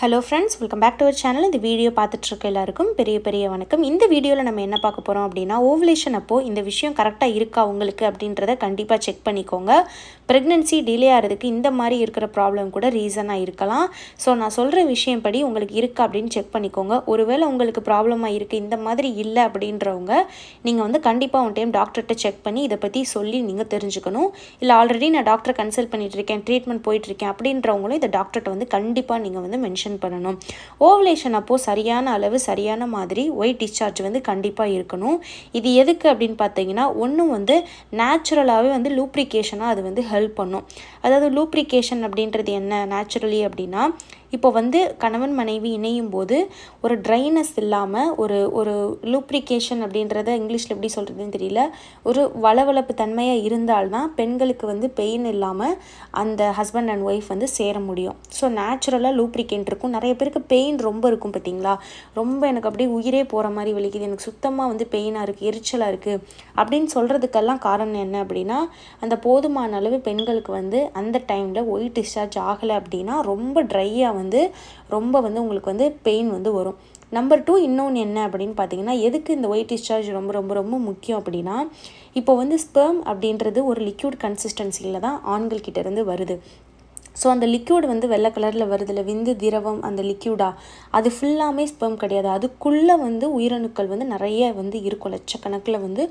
Hello friends welcome back to our channel இந்த video பார்த்துட்ருக்க எல்லாருக்கும் பெரிய பெரிய வணக்கம். இந்த வீடியோவில் நம்ம என்ன பார்க்க போகிறோம் அப்படின்னா ஓவலேஷன் அப்போது இந்த விஷயம் கரெக்டாக இருக்கா உங்களுக்கு அப்படின்றத கண்டிப்பாக செக் பண்ணிக்கோங்க. ப்ரெக்னென்சி டிலே ஆகிறதுக்கு இந்த மாதிரி இருக்கிற ப்ராப்ளம் கூட ரீசனாக இருக்கலாம். ஸோ நான் சொல்கிற விஷயம் படி உங்களுக்கு இருக்கா அப்படின்னு செக் பண்ணிக்கோங்க. ஒருவேளை உங்களுக்கு ப்ராப்ளமாக இருக்குது இந்த மாதிரி இல்லை அப்படின்றவங்க நீங்கள் வந்து கண்டிப்பாக ஒன் டைம் டாக்டர்கிட்ட செக் பண்ணி இதை பற்றி சொல்லி நீங்கள் தெரிஞ்சுக்கணும். இல்லை ஆல்ரெடி நான் டாக்டரை கன்சல்ட் பண்ணிட்டு இருக்கேன் ட்ரீட்மெண்ட் போயிட்டுருக்கேன் அப்படின்றவங்களும் இதை டாக்டர்கிட்ட வந்து கண்டிப்பாக நீங்கள் வந்து மென்ஷன் பண்ணணும். ஓவலேஷன் அப்போது சரியான அளவு சரியான மாதிரி ஒயிட் டிஸ்சார்ஜ் வந்து கண்டிப்பாக இருக்கணும். இது எதுக்கு அப்படின்னு பார்த்தீங்கன்னா ஒன்றும் வந்து நேச்சுரலாகவே வந்து லூப்ரிகேஷனாக அது வந்து ஹெல்ப் பண்ணும். அதாவது லூப்ரிகேஷன் அப்படின்றது என்ன? நேச்சுரலி அப்படின்னா இப்போ வந்து கணவன் மனைவி இணையும் போது ஒரு ட்ரைனஸ் இல்லாமல் ஒரு ஒரு லூப்ரிகேஷன் அப்படின்றத இங்கிலீஷில் எப்படி சொல்கிறதுன்னு தெரியல. ஒரு வளவளப்பு தன்மையாக இருந்தால்தான் பெண்களுக்கு வந்து பெயின் இல்லாமல் அந்த ஹஸ்பண்ட் அண்ட் ஒய்ஃப் வந்து சேர முடியும். ஸோ நேச்சுரலாக லூப்ரிகேண்ட் இருக்கும். நிறைய பேருக்கு பெயின் ரொம்ப இருக்கும் பார்த்தீங்களா? ரொம்ப எனக்கு அப்படியே உயிரே போகிற மாதிரி வலிக்குது. எனக்கு சுத்தமாக வந்து பெயினாக இருக்குது எரிச்சலாக இருக்குது அப்படின்னு சொல்கிறதுக்கெல்லாம் காரணம் என்ன அப்படின்னா அந்த போதுமான அளவு பெண்களுக்கு வந்து அந்த டைமில் ஒயிட் டிஸ்சார்ஜ் ஆகலை அப்படின்னா ரொம்ப ட்ரையாக வந்து ரொம்ப வந்து உங்களுக்கு வந்து பெயின் வந்து வரும். நம்பர் டூ இன்னொன்று என்ன அப்படின்னு பார்த்தீங்கன்னா எதுக்கு இந்த ஒயிட் டிஸ்சார்ஜ் ரொம்ப ரொம்ப ரொம்ப முக்கியம் அப்படின்னா இப்போ வந்து ஸ்பெர்ம் அப்படின்றது ஒரு லிக்யூட் கன்சிஸ்டன்சியில் தான் ஆண்கள் கிட்டேருந்து வருது. ஸோ அந்த லிக்யூட் வந்து வெள்ளை கலரில் வருதில்ல விந்து திரவம் அந்த லிக்யூடா அது ஃபுல்லாமே ஸ்பெர்ம் கிடையாது. அதுக்குள்ளே வந்து உயிரணுக்கள் வந்து நிறைய வந்து இருக்கும். லட்சக்கணக்கில் வந்து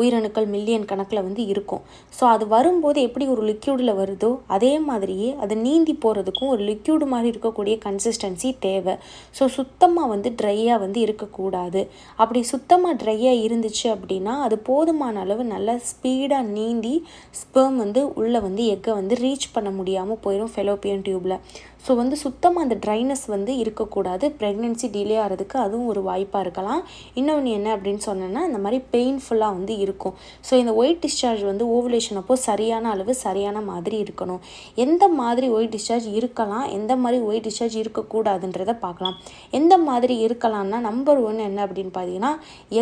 உயிரணுக்கள் மில்லியன் கணக்கில் வந்து இருக்கும். ஸோ அது வரும்போது எப்படி ஒரு லிக்யூடில் வருதோ அதே மாதிரியே அது நீந்தி போகிறதுக்கும் ஒரு லிக்யூடு மாதிரி இருக்கக்கூடிய கன்சிஸ்டன்சி தேவை. ஸோ சுத்தமாக வந்து ட்ரையாக வந்து இருக்கக்கூடாது. அப்படி சுத்தமாக ட்ரையாக இருந்துச்சு அப்படின்னா அது போதுமான அளவு நல்லா ஸ்பீடாக நீந்தி ஸ்பெர்ம் வந்து உள்ளே வந்து எக்கை வந்து ரீச் பண்ண முடியாமல் போயிடும் fallopian tubula ஸோ வந்து சுத்தமாக அந்த ட்ரைனஸ் வந்து இருக்கக்கூடாது. ப்ரெக்னென்சி டிலே ஆகிறதுக்கு அதுவும் ஒரு வாய்ப்பாக இருக்கலாம். இன்னொன்று என்ன அப்படின்னு சொன்னேன்னா இந்த மாதிரி பெயின்ஃபுல்லாக வந்து இருக்கும். ஸோ இந்த ஒயிட் டிஸ்சார்ஜ் வந்து ஓவலேஷன் அப்போ சரியான அளவு சரியான மாதிரி இருக்கணும். எந்த மாதிரி ஒயிட் டிஸ்சார்ஜ் இருக்கலாம் எந்த மாதிரி ஒயிட் டிஸ்சார்ஜ் இருக்கக்கூடாதுன்றதை பார்க்கலாம். எந்த மாதிரி இருக்கலாம்னா நம்பர் ஒன் என்ன அப்படின்னு பார்த்தீங்கன்னா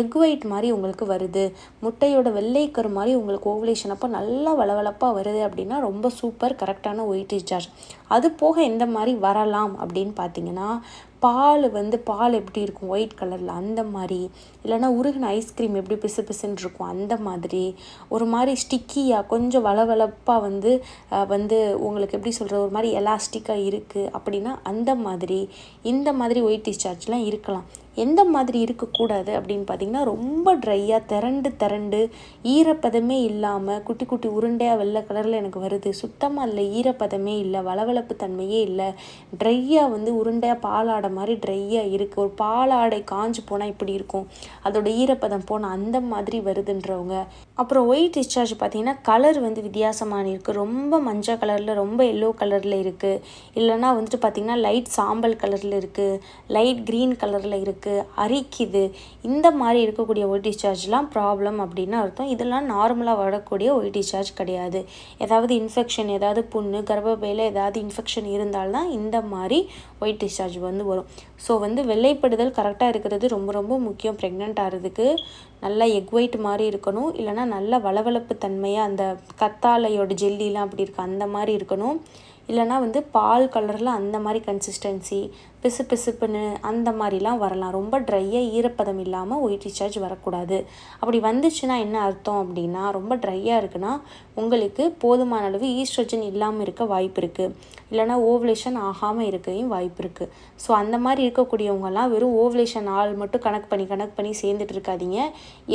எக் ஒயிட் மாதிரி உங்களுக்கு வருது. முட்டையோட வெள்ளைக்கரு மாதிரி உங்களுக்கு ஓவலேஷன் அப்போ நல்லா வளவளப்பாக வருது அப்படின்னா ரொம்ப சூப்பர் கரெக்டான ஒயிட் டிஸ்சார்ஜ் அது போக எந்த மாதிரி வரலாம் அப்படின்னு பார்த்தீங்கன்னா பால் வந்து பால் எப்படி இருக்கும்? ஒயிட் கலரில் அந்த மாதிரி. இல்லைனா உருகின ஐஸ்கிரீம் எப்படி பிசு பிசுன்னு இருக்கும்? அந்த மாதிரி. ஒரு மாதிரி ஸ்டிக்கியாக கொஞ்சம் வளவளப்பாக வந்து வந்து உங்களுக்கு எப்படி சொல்கிறது ஒரு மாதிரி எலாஸ்டிக்காக இருக்குது அப்படின்னா அந்த மாதிரி. இந்த மாதிரி ஒயிட் டிஸ்சார்ஜ்லாம் இருக்கலாம். எந்த மாதிரி இருக்கக்கூடாது அப்படின்னு பார்த்தீங்கன்னா ரொம்ப ட்ரையாக திரண்டு திரண்டு ஈரப்பதமே இல்லாமல் குட்டி குட்டி உருண்டையாக வெள்ளை கலரில் எனக்கு வருது. சுத்தமாக இல்லை ஈரப்பதமே இல்லை வளவளப்பு தன்மையே இல்லை. ட்ரையாக வந்து உருண்டையாக பாலாட மாதிரி ட்ரையாக இருக்குது ஒரு பாலாடை காஞ்சு போனால் இப்படி இருக்கும். அதோட ஈரப்பதம் போனால் அந்த மாதிரி வருதுன்றவங்க. அப்புறம் ஒயிட் டிஸ்சார்ஜ் பார்த்திங்கன்னா கலர் வந்து வித்தியாசமான இருக்குது ரொம்ப மஞ்சள் கலரில் ரொம்ப எல்லோ கலரில் இருக்குது இல்லைனா வந்துட்டு பார்த்திங்கன்னா லைட் சாம்பல் கலரில் இருக்குது லைட் க்ரீன் கலரில் இருக்குது அரிக்குது. இந்த மாதிரி இருக்கக்கூடிய ஒயிட் டிஸ்சார்ஜ்லாம் ப்ராப்ளம் அப்படின்னு அர்த்தம். இதெல்லாம் நார்மலாக வரக்கூடிய ஒயிட் டிஸ்சார்ஜ் கிடையாது. ஏதாவது இன்ஃபெக்ஷன் ஏதாவது புண்ணு கர்ப்பப்பையில் ஏதாவது இன்ஃபெக்ஷன் இருந்தால்தான் இந்த மாதிரி ஒயிட் டிஸ்சார்ஜ் வந்து வரும். ஸோ வந்து வெள்ளைப்படுதல் கரெக்டாக இருக்கிறது ரொம்ப ரொம்ப முக்கியம். ப்ரெக்னென்ட் ஆகிறதுக்கு நல்லா எக் ஒயிட் மாதிரி இருக்கணும். இல்லைனா நல்ல வளவளப்பு தன்மையாக அந்த கத்தாழையோட ஜெல்லிலாம் அப்படி இருக்குது அந்த மாதிரி இருக்கணும். இல்லைனா வந்து பால் கலரில் அந்த மாதிரி கன்சிஸ்டன்சி பிசு பிசுப்புன்னு அந்த மாதிரிலாம் வரலாம். ரொம்ப ட்ரையாக ஈரப்பதம் இல்லாமல் ஒயிட் டிஸ்சார்ஜ் வரக்கூடாது. அப்படி வந்துச்சுன்னா என்ன அர்த்தம் அப்படின்னா ரொம்ப ட்ரையாக இருக்குன்னா உங்களுக்கு போதுமான அளவு ஈஸ்ட்ரஜன் இல்லாமல் இருக்க வாய்ப்பு இருக்குது இல்லைனா ஓவலேஷன் ஆகாமல் இருக்கையும் வாய்ப்பு இருக்குது ஸோ அந்த மாதிரி இருக்கக்கூடியவங்கலாம் வெறும் ஓவலேஷன் ஆள் மட்டும் கணக்கு பண்ணி கணக்கு பண்ணி சேர்ந்துட்டு இருக்காதீங்க.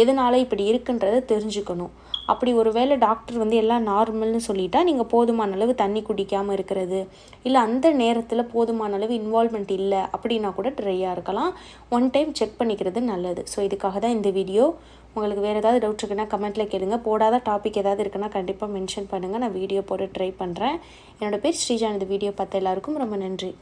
எதனால இப்படி இருக்குன்றதை தெரிஞ்சுக்கணும். அப்படி ஒரு வேளை டாக்டர் வந்து எல்லாம் நார்மல்னு சொல்லிட்டா நீங்கள் போதுமான அளவு தண்ணி குடிக்காமல் இருக்கிறது. இல்லை அந்த நேரத்தில் போதுமான அளவு இன்வால்மெண்ட் இல்லை அப்படின்னா கூட ட்ரையாக இருக்கலாம். ஒன் டைம் செக் பண்ணிக்கிறது நல்லது. ஸோ இதுக்காக தான் இந்த வீடியோ உங்களுக்கு வேறு ஏதாவது டவுட் இருக்குன்னா கமெண்ட்டில் கேளுங்க. போடாத டாபிக் ஏதாவது இருக்குன்னா கண்டிப்பாக மென்ஷன் பண்ணுங்கள் நான் வீடியோ போட்டு ட்ரை பண்ணுறேன் என்னோடய பேர் ஸ்ரீஜான் இந்த வீடியோ பார்த்த எல்லாருக்கும் ரொம்ப நன்றி.